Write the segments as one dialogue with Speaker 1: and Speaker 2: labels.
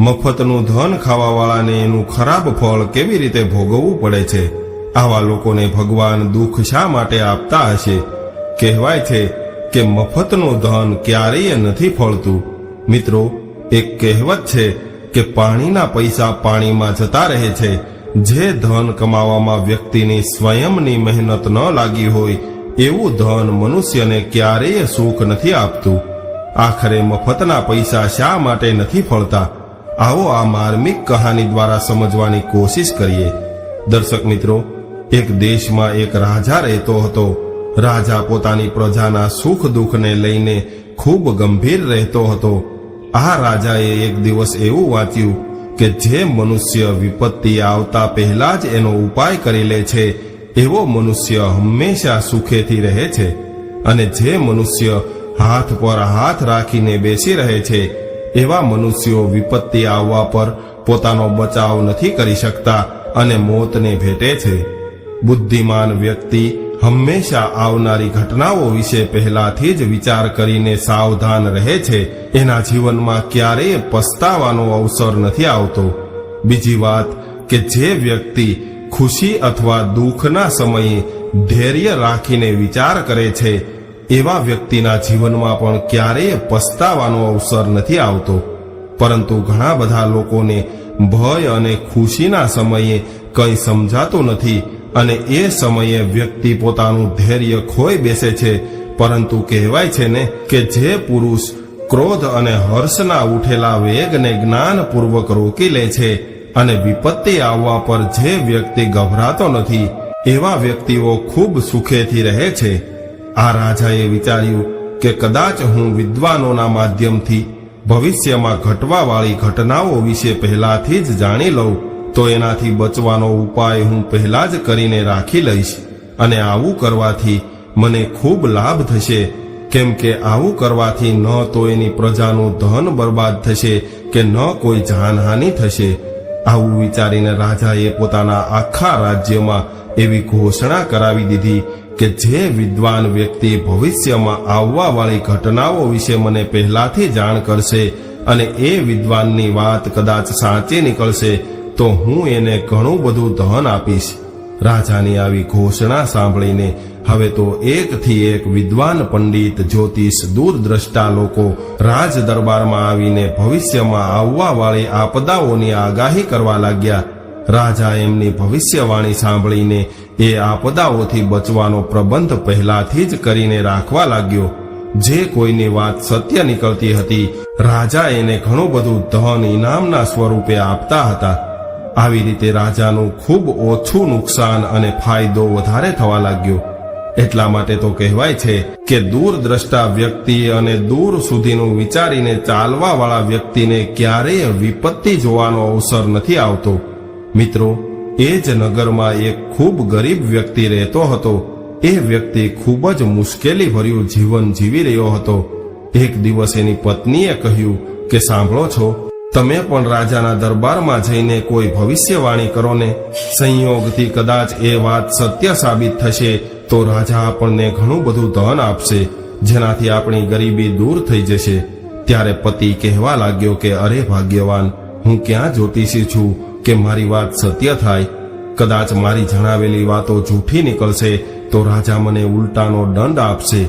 Speaker 1: મફતનું ધન ખાવાવાળાને એનું ખરાબ ફળ કેવી રીતે ભોગવવું પડે છે? આવા લોકોને ભગવાન દુઃખ શા માટે આપતા હશે? કહેવાય છે કે મફતનું ધન ક્યારેય નથી ફળતું. મિત્રો, એક કહેવત છે કે પાણીના પૈસા પાણીમાં જતા રહે છે. જે ધન કમાવામાં વ્યક્તિની સ્વયંની મહેનત ન લાગી હોય, એવું ધન મનુષ્યને ક્યારેય સુખ નથી આપતું. આખરે મફતના પૈસા શા માટે નથી ફળતા? આવો આ માર્મિક કહાની દ્વારા સમજવાની કોશિશ કરીએ. દર્શક મિત્રો, એક દેશમાં એક રાજા રહેતો હતો. રાજા પોતાની પ્રજાના સુખ દુઃખને લઈને ખૂબ ગંભીર રહેતો હતો. આ રાજાએ એક દિવસ એવું વાંચ્યું કે જે મનુષ્ય વિપત્તિ આવતા પહેલા જ એનો ઉપાય કરી લે છે, એવો મનુષ્ય હંમેશા સુખેથી રહે છે. અને જે મનુષ્ય હાથ પર હાથ રાખીને બેસી રહે છે એવા મનુષ્યો વિપત્તિ આવવા પર પોતાનો બચાવ નથી કરી શકતા અને મોતને ભેટે છે. બુદ્ધિમાન વ્યક્તિ હંમેશા આવનારી ઘટનાઓ વિશે પહેલાથી જ વિચાર કરીને સાવધાન રહે છે. એના જીવનમાં ક્યારેય પસ્તાવાનો અવસર નથી આવતો. બીજી વાત કે જે વ્યક્તિ ખુશી અથવા દુઃખના સમયે ધૈર્ય રાખીને વિચાર કરે છે એવા વ્યક્તિના જીવનમાં પણ ક્યારેય પસ્તાવાનો અવસર નથી આવતો. પરંતુ ઘણા બધા લોકોને ભય અને ખુશીના સમયે કંઈ સમજાતું નથી અને એ સમયે વ્યક્તિ પોતાનું ધૈર્ય ખોઈ બેસે છે. પરંતુ કહેવાય છે ને કે જે પુરુષ ક્રોધ અને હર્ષના ઉઠેલા વેગને જ્ઞાનપૂર્વક રોકી લે છે અને વિપત્તિ આવવા પર જે વ્યક્તિ ગભરાતો નથી, એવા વ્યક્તિઓ ખૂબ સુખેથી રહે છે. આ રાજાએ વિચાર્યું કે કદાચ હું વિદ્વાનોના માધ્યમથી ભવિષ્યમાં ઘટવાવાળી ઘટનાઓ વિશે પહેલાથી જ જાણી લઉં, તો એનાથી બચવાનો ઉપાય હું પહેલા જ કરીને રાખી લઈશ અને આવું કરવાથી મને ખૂબ લાભ થશે. કેમ કે આવું કરવાથી ન તો એની પ્રજાનું ધન બરબાદ થશે કે ન કોઈ જાનહાનિ થશે. આવું વિચારીને રાજાએ પોતાના આખા રાજ્યમાં એવી ઘોષણા કરાવી દીધી કે જે વિદ્વાન વ્યક્તિ ભવિષ્યમાં આવવા વાળી ઘટનાઓ વિશે મને પહેલાથી જાણ કરશે અને એ વિદ્વાનની વાત કદાચ સાચી નીકળશે, તો હું એને ઘણું બધું ધન આપીશ. રાજાની આવી ઘોષણા સાંભળીને હવે તો એકથી એક વિદ્વાન પંડિત જ્યોતિષ દૂરદ્રષ્ટા લોકો રાજ દરબારમાં આવીને ભવિષ્યમાં આવવા વાળી આપદાઓની આગાહી કરવા લાગ્યા. રાજા એમની ભવિષ્યવાણી સાંભળીને એ આપદાઓથી બચવાનો પ્રબંધ પહેલાથી જ કરીને રાખવા લાગ્યો. જે કોઈની વાત સત્ય નીકળતી હતી, રાજા એને ઘણું બધું ધન ઇનામના સ્વરૂપે આપતા હતા. આવી રીતે રાજાનું ખૂબ ઓછું નુકસાન અને ફાયદો વધારે થવા લાગ્યો. એટલા માટે તો કહેવાય છે કે દૂરદ્રષ્ટા વ્યક્તિ અને દૂર સુધીનું વિચારીને ચાલવા વાળા વ્યક્તિને ક્યારેય વિપત્તિ જોવાનો અવસર નથી આવતો. મિત્રો, એ જ નગરમાં એક ખૂબ ગરીબ વ્યક્તિ રહેતો હતો. એ વ્યક્તિ ખૂબ જ મુશ્કેલી ભર્યું જીવન જીવી રહ્યો હતો. એક દિવસ એની પત્નીએ કહ્યું કે, સાંભળો છો, તમે પણ રાજાના દરબારમાં જઈને કોઈ ભવિષ્યવાણી કરો ને. સંયોગથી કદાચ એ વાત સત્ય સાબિત થશે, તો રાજા આપણને ઘણું બધું ધન આપશે, જેનાથી આપણી ગરીબી દૂર થઈ જશે. ત્યારે પતિ કહેવા લાગ્યો કે, અરે, ભાગ્યવાન, હું ક્યાં જ્યોતિષી છું? કે મારી વાત સત્ય થાય, કદાચ મારી જણાવેલી વાતો જૂઠી નીકળશે, તો રાજા મને ઉલટાનો દંડ આપશે.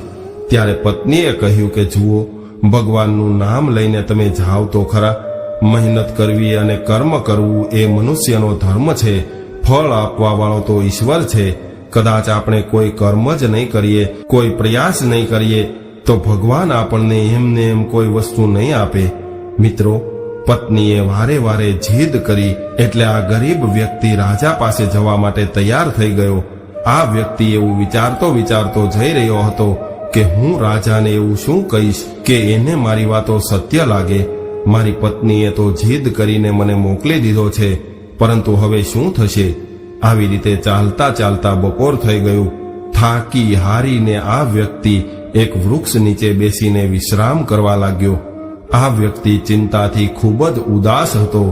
Speaker 1: ત્યારે પત્નીએ કહ્યું કે, જુઓ, ભગવાનનું નામ લઈને તમે જાઓ તો ખરા. મહેનત કરવી અને કર્મ કરવું એ મનુષ્યનો ધર્મ છે. ફળ આપવા વાળો તો ઈશ્વર છે. કદાચ આપણે કોઈ કર્મ જ નહીં કરીએ, કોઈ પ્રયાસ નહીં કરીએ, તો ભગવાન આપણને એમને એમ કોઈ વસ્તુ નહીં આપે. મિત્રો પત્નીએ વારે વારે જીદ કરી એટલે આ ગરીબ વ્યક્તિ રાજા પાસે જવા માટે તૈયાર થઈ ગયો. આ વ્યક્તિ એવું વિચારતો વિચારતો જઈ રહ્યો હતો કે હું રાજાને એવું શું કહીશ કે એને મારી વાતો સત્ય લાગે. મારી પત્નીએ તો જીદ કરીને મને મોકલી દીધો છે, પરંતુ હવે શું થશે? આવી રીતે ચાલતા ચાલતા બપોર થઈ ગયું. થાકી હારીને આ વ્યક્તિ એક વૃક્ષ નીચે બેસીને વિશ્રામ કરવા લાગ્યો. આ વ્યક્તિ ચિંતાથી ખૂબ જ ઉદાસ હતો.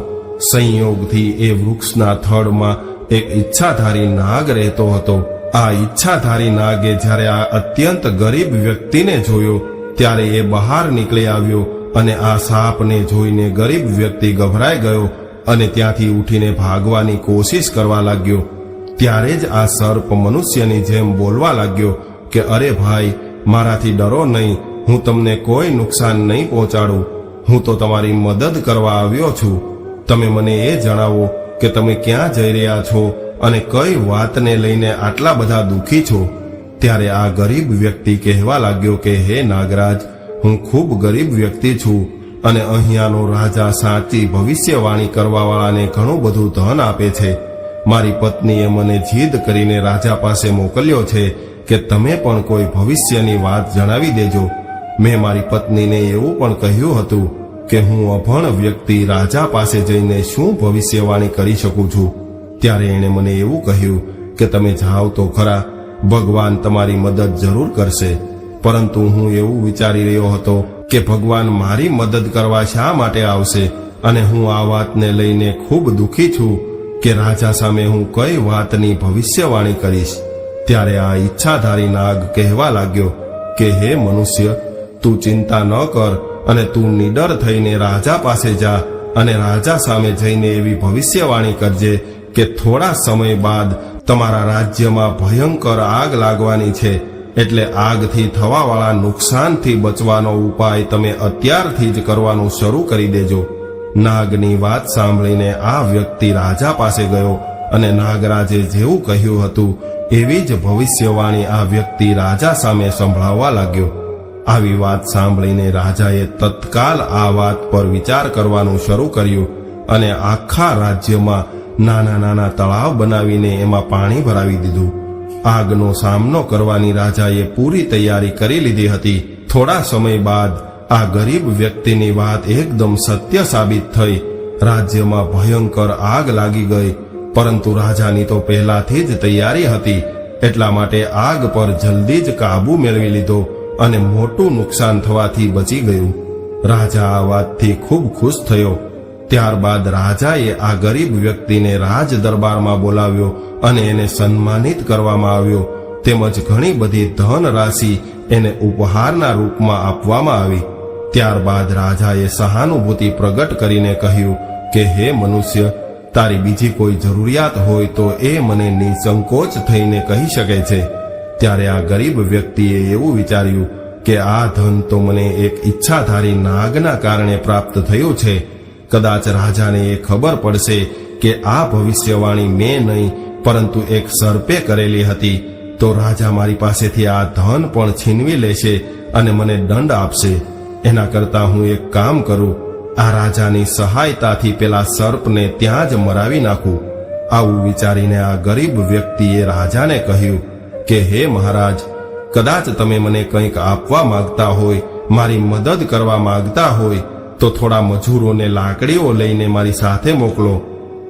Speaker 1: સંયોગથી એ વૃક્ષના થડમાં એક ઈચ્છાધારી નાગ રહેતો હતો. આ ઈચ્છાધારી નાગે જ્યારે આ અત્યંત ગરીબ વ્યક્તિને જોયો, ત્યારે એ બહાર નીકળી આવ્યો અને આ સાપને જોઈને ગરીબ વ્યક્તિ ગભરાઈ ગયો અને ત્યાંથી ઉઠીને ભાગવાની કોશિશ કરવા લાગ્યો. ત્યારે જ આ સર્પ મનુષ્યની જેમ બોલવા લાગ્યો કે, અરે ભાઈ, મારાથી ડરો નહીં. હું તમને કોઈ નુકસાન નહીં પહોંચાડું. હું તો તમારી મદદ કરવા આવ્યો છું. તમે મને એ જણાવો કે તમે ક્યાં જઈ રહ્યા છો અને કઈ વાતને લઈને આટલા બધા દુઃખી છો. ત્યારે આ ગરીબ વ્યક્તિ કહેવા લાગ્યો કે, હે નાગરાજ, હું ખૂબ ગરીબ વ્યક્તિ છું અને અહીંયાનો રાજા સાચી ભવિષ્યવાણી કરવાવાળાને ઘણું બધું ધન આપે છે. મારી પત્નીએ મને જીદ કરીને રાજા પાસે મોકલ્યો છે કે, તમે પણ કોઈ ભવિષ્યની વાત જણાવી દેજો. મેં મારી પત્નીને એવું પણ કહ્યું હતું કે હું અભણ વ્યક્તિ રાજા પાસે જઈને શું ભવિષ્યવાણી કરી શકું છું? ત્યારે એણે મને એવું કહ્યું કે તમે જાઓ તો ખરા, ભગવાન તમારી મદદ જરૂર કરશે. પરંતુ હું એવું વિચારી રહ્યો હતો કે ભગવાન મારી મદદ કરવા શા માટે આવશે? અને હું આ વાતને લઈને ખૂબ દુઃખી છું કે રાજા સામે હું કઈ વાતની ભવિષ્યવાણી કરીશ. ત્યારે આ ઈચ્છાધારી નાગ કહેવા લાગ્યો કે, હે મનુષ્ય તું ચિંતા ન કર અને તું નિડર થઈને રાજા પાસે જા અને રાજા સામે જઈને એવી ભવિષ્યવાણી કરજે કે થોડા સમય બાદ તમારા રાજ્યમાં ભયંકર આગ લાગવાની છે. એટલે આગથી થવાવાળા નુકસાનથી બચવાનો ઉપાય તમે અત્યારથી જ કરવાનું શરૂ કરી દેજો. નાગની વાત સાંભળીને આ વ્યક્તિ રાજા પાસે ગયો અને નાગરાજે જેવું કહ્યું હતું, એવી જ ભવિષ્યવાણી આ વ્યક્તિ રાજા સામે સંભળાવવા લાગ્યો. આવી વાત સાંભળીને રાજાએ તત્કાલ આ વાત પર વિચાર કરવાનું શરૂ કર્યું અને આખા રાજ્યમાં નાના નાના તળાવ બનાવીને એમાં પાણી ભરાવી દીધું. આગનો સામનો કરવાની રાજાએ પૂરી તૈયારી કરી લીધી હતી. થોડા સમય બાદ આ ગરીબ વ્યક્તિની વાત એકદમ સત્ય સાબિત થઈ. રાજ્યમાં ભયંકર આગ લાગી ગઈ, પરંતુ રાજાની તો પહેલાથી જ તૈયારી હતી. એટલા માટે આગ પર જલ્દી જ કાબુ મેળવી લીધો. અને મોટું નુકસાન થવાથી બચી ગયું. રાજા આ વાતથી ખૂબ ખુશ થયો. ત્યારબાદ રાજાએ આ ગરીબ વ્યક્તિને રાજ દરબારમાં બોલાવ્યો અને એને સન્માનિત કરવામાં આવ્યો. તેમજ ઘણી બધી ધન રાશિ એને ઉપહારના રૂપમાં આપવામાં આવી. ત્યારબાદ રાજાએ સહાનુભૂતિ પ્રગટ કરીને કહ્યું કે, હે મનુષ્ય, તારી બીજી કોઈ જરૂરિયાત હોય તો એ મને નિસંકોચ થઈને કહી શકે છે. ત્યારે આ ગરીબ વ્યક્તિએ એવું વિચાર્યું કે આ ધન તો મને એક ઈચ્છાધારી નાગના કારણે પ્રાપ્ત થયું છે. કદાચ રાજાને એ ખબર પડશે કે આ ભવિષ્યવાણી મેં નહીં, પરંતુ એક સર્પે કરેલી હતી. તો રાજા મારી પાસેથી આ ધન પણ છીનવી લેશે અને મને દંડ આપશે. એના કરતા હું એક કામ કરું. આ રાજાની સહાયતાથી પેલા સર્પને ત્યાં જ મરાવી નાખું. આવું વિચારીને આ ગરીબ વ્યક્તિએ રાજાને કહ્યું કે, હે મહારાજ, કદાચ તમે મને કંઈક આપવા માંગતા હોય, મારી મદદ કરવા માંગતા હોય, તો થોડા મજૂરોને લાકડીઓ લઈને મારી સાથે મોકલો.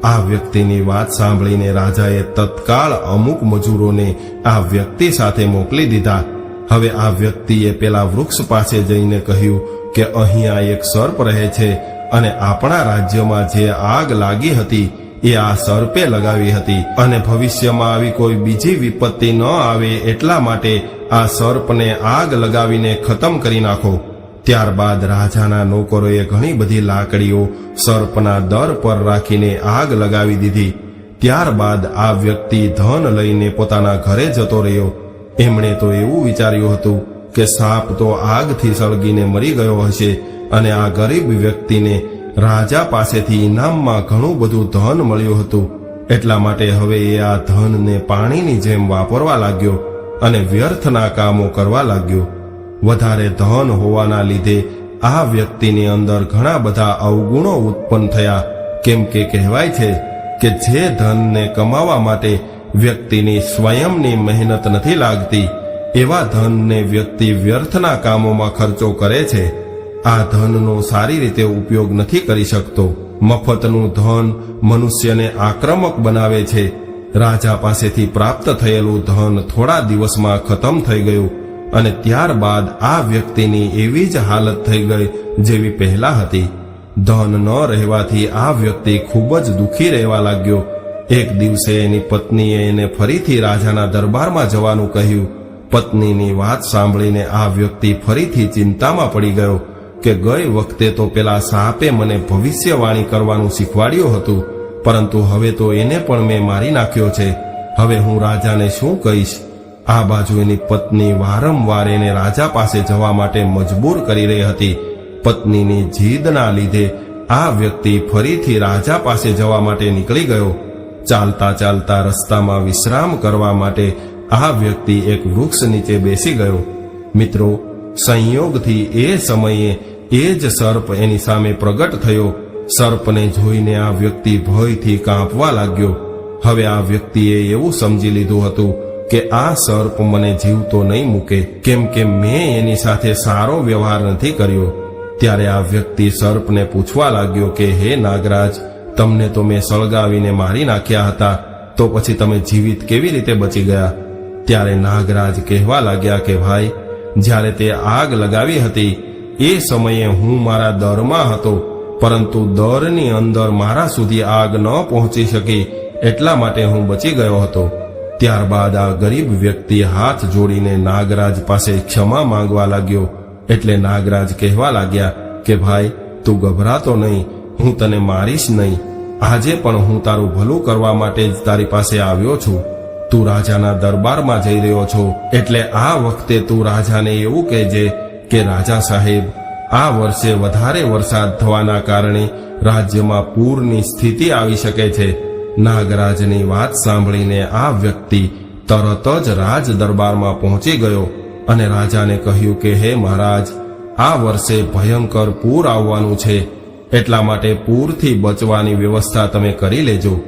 Speaker 1: આ વ્યક્તિની વાત સાંભળીને રાજાએ તત્કાળ અમુક મજૂરોને આ વ્યક્તિ સાથે મોકલી દીધા. હવે આ વ્યક્તિએ પેલા વૃક્ષ પાસે જઈને કહ્યું કે, અહીંયા એક સર્પ રહે છે અને આપણા રાજ્યમાં જે આગ લાગી હતી એ આ સર્પે લગાવી હતી. અને ભવિષ્યમાં આવી કોઈ બીજી વિપત્તિ ન આવે એટલા માટે આ સર્પને આગ લગાવીને ખતમ કરી નાખો. ત્યારબાદ રાજાના નોકરોએ ઘણી બધી લાકડીઓ સર્પના દર પર રાખીને આગ લગાવી દીધી. ત્યારબાદ આ વ્યક્તિ ધન લઈને પોતાના ઘરે જતો રહ્યો. એમણે તો એવું વિચાર્યું હતું કે સાપ તો આગથી સળગીને મરી ગયો હશે અને આ ગરીબ વ્યક્તિને રાજા પાસેથી ઇનામમાં ઘણું બધું ધન મળ્યું હતું. એટલા માટે હવે એ આ ધનને પાણીની જેમ વાપરવા લાગ્યો અને વ્યર્થના કામો કરવા લાગ્યો. વધારે ધન હોવાના લીધે આ વ્યક્તિની અંદર ઘણા બધા અવગુણો ઉત્પન્ન થયા. કેમ કે કહેવાય છે કે જે ધનને કમાવા માટે વ્યક્તિની સ્વયંની મહેનત નથી લાગતી, એવા ધનને વ્યક્તિ વ્યર્થના કામોમાં ખર્ચો કરે છે. આ ધનનો સારી રીતે ઉપયોગ નથી કરી શકતો. મફતનું ધન મનુષ્યને આક્રમક બનાવે છે. રાજા પાસેથી પ્રાપ્ત થયેલું ધન થોડા દિવસમાં ખતમ થઈ ગયું અને ત્યારબાદ આ વ્યક્તિની એવી જ હાલત થઈ ગઈ જેવી પહેલા હતી. ધન ન રહેવાથી આ વ્યક્તિ ખૂબ જ દુઃખી રહેવા લાગ્યો. એક દિવસે એની પત્નીએ એને ફરીથી રાજાના દરબારમાં જવાનું કહ્યું. પત્નીની વાત સાંભળીને આ વ્યક્તિ ફરીથી ચિંતામાં પડી ગયો. કે ગઈ વખતે તો પેલા સાપે મને ભવિષ્યવાણી કરવાનું શીખવાડ્યું હતું, પરંતુ હવે તો એને પણ મેં મારી નાખ્યો છે. હવે હું રાજાને શું કહીશ? આ બાજુ એની પત્ની વારંવાર એને રાજા પાસે જવા માટે મજબૂર કરી રહી હતી. પત્નીની જીદના લીધે આ વ્યક્તિ ફરીથી રાજા પાસે જવા માટે નીકળી ગયો. ચાલતા ચાલતા રસ્તામાં વિશ્રામ કરવા માટે આ વ્યક્તિ એક વૃક્ષ નીચે બેસી ગયો. મિત્રો, સંયોગથી એ સમયે એ જ સર્પ એની સામે પ્રગટ થયો. સર્પને જોઈને આ વ્યક્તિ ભયથી કાંપવા લાગ્યો. હવે આ વ્યક્તિએ એવું સમજી લીધું હતું કે આ સર્પ મને જીવતો નહીં મૂકે. કેમ કે મેં એની સાથે સારો વ્યવહાર નથી કર્યો. ત્યારે આ વ્યક્તિ સર્પને પૂછવા લાગ્યો કે, હે નાગરાજ, તમને તો મેં સળગાવીને મારી નાખ્યા હતા. તો પછી તમે જીવિત કેવી રીતે બચી ગયા? ત્યારે નાગરાજ કહેવા લાગ્યા કે, ભાઈ, જ્યારે તે આગ લગાવી હતી એ સમયે હું મારા દરમાં હતો, પરંતુ દરની અંદર મારા સુધી આગ ન પહોંચી શકી એટલા માટે હું બચી ગયો હતો. ત્યારબાદ આ ગરીબ વ્યક્તિ હાથ જોડીને નાગરાજ પાસે ક્ષમા માંગવા લાગ્યો, એટલે નાગરાજ કહેવા લાગ્યા કે, ભાઈ, તું ગભરાતો નહીં, હું તને મારીશ નહીં. આજે પણ હું તારું ભલું કરવા માટે જ તારી પાસે આવ્યો છું. તું રાજાના દરબારમાં જઈ રહ્યો છો, એટલે આ વખતે તું રાજાને એવું કહેજે કે રાજા સાહેબ, આ વર્ષે વધારે વરસાદ થવાના કારણે રાજ્યમાં પૂરની સ્થિતિ આવી શકે છે. નાગરાજની વાત સાંભળીને આ વ્યક્તિ તરત જ રાજ દરબારમાં પહોંચી ગયો અને રાજાને કહ્યું કે, હે મહારાજ, આ વર્ષે ભયંકર પૂર આવવાનું છે. એટલા માટે પૂરથી બચવાની વ્યવસ્થા તમે કરી લેજો.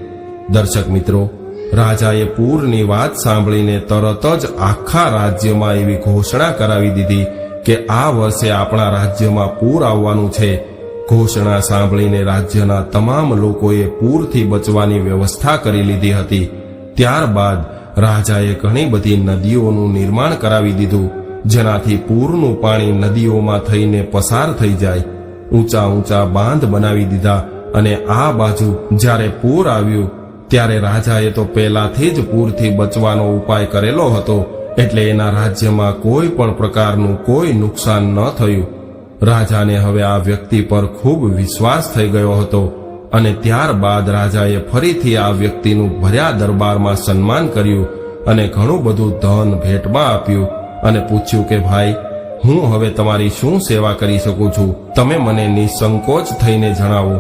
Speaker 1: દર્શક મિત્રો, રાજાએ પૂરની વાત સાંભળીને તરત જ આખા રાજ્યમાં એવી ઘોષણા કરાવી દીધી કે આ વર્ષે આપણા રાજ્યમાં પૂર આવવાનું છે. ઘોષણા સાંભળીને રાજ્યના તમામ લોકોએ પૂરથી બચવાની વ્યવસ્થા કરી લીધી હતી. ત્યારબાદ રાજાએ ઘણી બધી નદીઓનું નિર્માણ કરાવી દીધું, જેનાથી પૂરનું પાણી નદીઓમાં થઈને પસાર થઈ જાય. ઊંચા ઊંચા બાંધ બનાવી દીધા અને આ બાજુ જ્યારે પૂર આવ્યું, ત્યારે રાજાએ તો પહેલાથી જ પૂરથી બચવાનો ઉપાય કરેલો હતો. એટલે એના રાજ્યમાં કોઈ પણ પ્રકારનું કોઈ નુકસાન ન થયું. રાજાને હવે આ વ્યક્તિ પર ખૂબ વિશ્વાસ થઈ ગયો હતો અને ત્યારબાદ રાજાએ ફરીથી આ વ્યક્તિનું ભર્યા દરબારમાં સન્માન કર્યું અને ઘણું બધું ધન ભેટમાં આપ્યું અને પૂછ્યું કે, ભાઈ, હું હવે તમારી શું સેવા કરી શકું છું? તમે મને નિસંકોચ થઈને જણાવો.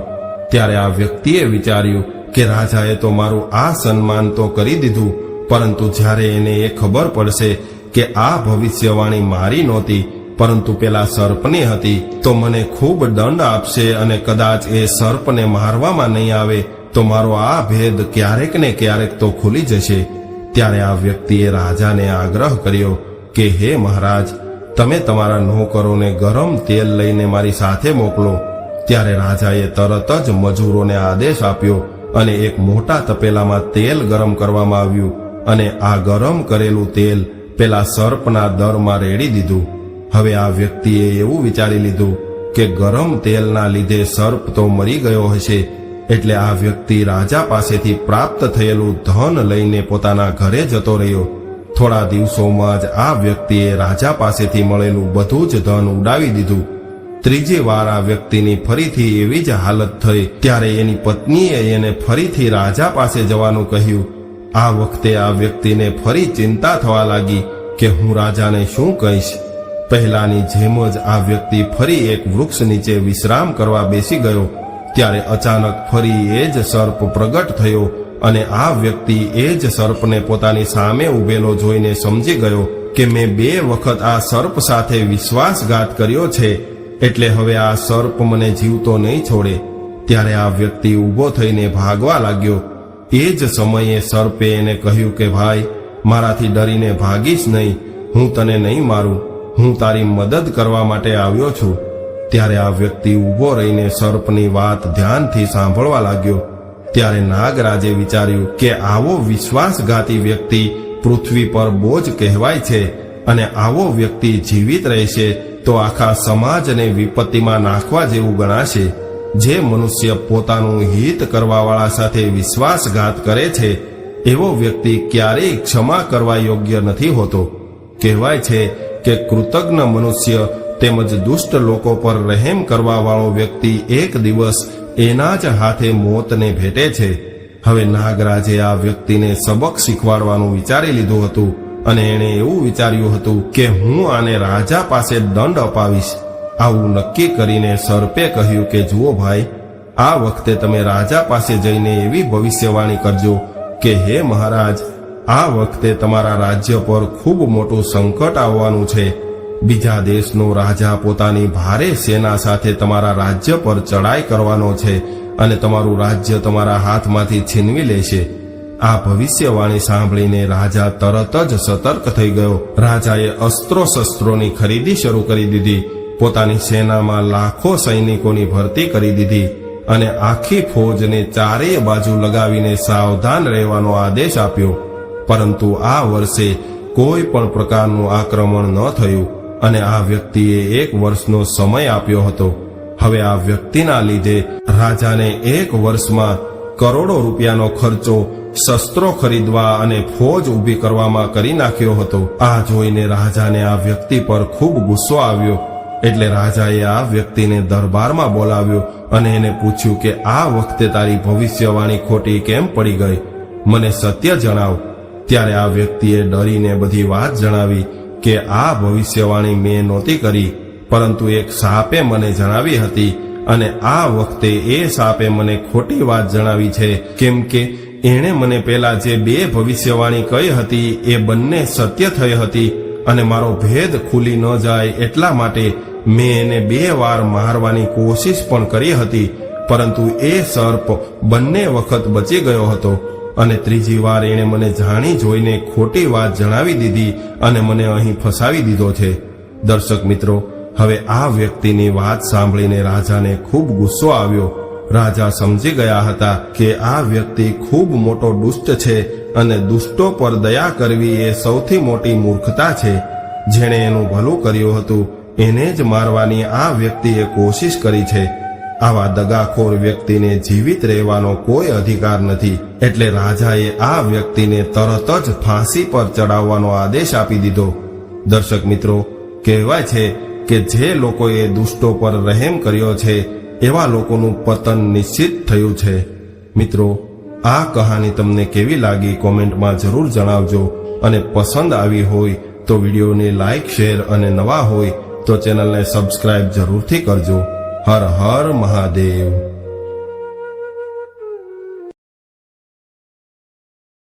Speaker 1: ત્યારે આ વ્યક્તિએ વિચાર્યું કે, રાજાએ તો મારું આ સન્માન તો કરી દીધું પરંતુ જ્યારે એને એ ખબર પડશે કે આ ભવિષ્યવાણી મારી નહોતી, પરંતુ પેલા સર્પની હતી, તો મને ખૂબ દંડ આપશે અને કદાચ એ સર્પને મારવામાં નહીં આવે, તો મારો આ ભેદ ક્યારેક ને ક્યારેક તો ખુલી જશે. ત્યારે આ વ્યક્તિએ રાજાને આગ્રહ કર્યો કે, હે મહારાજ, તમે તમારા નોકરોને ગરમ તેલ લઈને મારી સાથે મોકલો. ત્યારે રાજાએ તરત જ મજૂરોને આદેશ આપ્યો અને એક મોટા તપેલામાં તેલ ગરમ કરવામાં આવ્યું. અને આ ગરમ કરેલું તેલ પેલા સર્પના દરમાં રેડી દીધું. હવે આ વ્યક્તિએ એવું વિચારી લીધું કે ગરમ તેલના લીધે સર્પ તો મરી ગયો હશે, એટલે આ વ્યક્તિ રાજા પાસેથી પ્રાપ્ત થયેલું ધન લઈને પોતાના ઘરે જતો રહ્યો. થોડા દિવસોમાં જ આ વ્યક્તિએ રાજા પાસેથી મળેલું બધું જ ધન ઉડાવી દીધું. ત્રીજી વાર આ વ્યક્તિની ફરીથી એવી જ હાલત થઈ, ત્યારે એની પત્નીએ એને ફરીથી રાજા પાસે જવાનું કહ્યું. આ વખતે આ વ્યક્તિને ફરી ચિંતા થવા લાગી કે હું રાજાને શું કહીશ? પહેલાની જેમ જ આ વ્યક્તિ ફરી એક વૃક્ષ નીચે વિશ્રામ કરવા બેસી ગયો. ત્યારે અચાનક ફરી એ જ સર્પ પ્રગટ થયો અને આ વ્યક્તિ એ જ સર્પને પોતાની સામે ઉભેલો જોઈને સમજી ગયો કે મેં બે વખત આ સર્પ સાથે વિશ્વાસઘાત કર્યો છે. એટલે હવે આ સર્પ મને જીવતો નહીં છોડે. ત્યારે આ વ્યક્તિ ઊભો થઈને ભાગવા લાગ્યો. એ જ સમયે સર્પે એને કહ્યું કે, ભાઈ, મારાથી ડરીને ભાગીશ નહીં. હું તને નહીં મારું. હું તારી મદદ કરવા માટે આવ્યો છું. ત્યારે આ વ્યક્તિ ઊભો રહીને સર્પની વાત ધ્યાનથી સાંભળવા લાગ્યો. ત્યારે નાગરાજે વિચાર્યું કે, આવો વિશ્વાસઘાતી વ્યક્તિ પૃથ્વી પર બોજ કહેવાય છે અને આવો વ્યક્તિ જીવિત રહેશે તો આખા સમાજને વિપત્તિમાં નાખવા જેવું ગણાશે. જે મનુષ્ય પોતાનું હિત કરવાવાળા સાથે વિશ્વાસઘાત કરે છે, એવો વ્યક્તિ ક્યારેય ક્ષમા કરવા યોગ્ય નથી હોતો. કહેવાય છે કે કૃતજ્ઞ મનુષ્ય તેમજ દુષ્ટ લોકો પર રહેમ કરવાવાળો વ્યક્તિ એક દિવસ એના જ હાથે મોતને ભેટે છે. હવે નાગરાજે આ વ્યક્તિને સબક શીખવાડવાનું વિચારી લીધું હતું અને એણે એવું વિચાર્યું હતું કે હું આને રાજા પાસે દંડ અપાવીશ. આવું નક્કી કરીને સર્પે કહ્યું કે, જુઓ ભાઈ, આ વખતે તમે રાજા પાસે જઈને એવી ભવિષ્યવાણી કરજો કે, હે મહારાજ, આ વખતે તમારા રાજ્ય પર ખૂબ મોટું સંકટ આવવાનું છે. બીજા દેશનો રાજા પોતાની ભારે સેના સાથે તમારા રાજ્ય પર ચડાઈ કરવાનો છે અને તમારું રાજ્ય તમારા હાથમાંથી છીનવી લેશે. આ ભવિષ્યવાણી સાંભળીને રાજા તરત જ સતર્ક થઈ ગયો. રાજાએ અસ્ત્રો શસ્ત્રોની ખરીદી શરૂ કરી દીધી. પોતાની સેનામાં લાખો સૈનિકોની ભરતી કરી દીધી અને આખી ફોજને ચારેય બાજુ લગાવીને સાવધાન રહેવાનો આદેશ આપ્યો. પરંતુ આ વર્ષે કોઈ પણ પ્રકારનું આક્રમણ ન થયું અને આ વ્યક્તિએ એક વર્ષનો સમય આપ્યો હતો. હવે આ વ્યક્તિના લીધે રાજાને એક વર્ષમાં કરોડો રૂપિયાનો ખર્ચો શસ્ત્રો ખરીદવા અને ફોજ ઊભી કરવામાં કરી નાખ્યો હતો. આ જોઈને રાજાને આ વ્યક્તિ પર ખૂબ ગુસ્સો આવ્યો એટલે રાજાએ આ વ્યક્તિને દરબારમાં બોલાવ્યો અને એને પૂછ્યું કે આ વખતે તારી ભવિષ્યવાણી ખોટી કેમ પડી ગઈ? મને સત્ય જણાવ. ત્યારે આ વ્યક્તિએ ડરીને બધી વાત જણાવી કે આ ભવિષ્યવાણી મેં નહોતી કરી, પરંતુ એક સાપે મને જણાવી હતી અને આ વખતે એ સાપે મને ખોટી વાત જણાવી છે. કેમ કે એણે મને પહેલા જે બે ભવિષ્યવાણી કહી હતી એ બંને સત્ય થઈ હતી અને મારો ભેદ ખુલી ન જાય એટલા માટે મેં એને બે વાર મારવાની કોશિશ પણ કરી હતી, પરંતુ એ સર્પ બંને વખત બચી ગયો હતો અને ત્રીજી વાર એણે મને જાણી જોઈને ખોટી વાત જણાવી દીધી અને મને અહીં ફસાવી દીધો છે. દર્શક મિત્રો, હવે આ વ્યક્તિની વાત સાંભળીને રાજાને ખૂબ ગુસ્સો આવ્યો. રાજા સમજી ગયા હતા કે આ વ્યક્તિ ખૂબ મોટો દુષ્ટ છે અને દુષ્ટો પર દયા કરવી એ સૌથી મોટી મૂર્ખતા છે. જેણે એનું ભલું કર્યું હતું એને જ મારવાની આ વ્યક્તિએ કોશિશ કરી છે. આવા દગાખોર વ્યક્તિને જીવિત રહેવાનો કોઈ અધિકાર નથી. એટલે રાજાએ આ વ્યક્તિને તરત જ ફાંસી પર ચડાવવાનો આદેશ આપી દીધો. દર્શક મિત્રો, કહેવાય છે કે જે લોકોએ દુષ્ટો પર રહેમ કર્યો છે, એવા લોકોનું પતન નિશ્ચિત થયું છે. મિત્રો, આ કહાની તમને કેવી લાગી કોમેન્ટમાં જરૂર જણાવજો. અને પસંદ આવી હોય તો વિડીયોને લાઇક શેર અને નવા હોય તો ચેનલને સબસ્ક્રાઇબ જરૂરથી કરજો. હર હર મહાદેવ.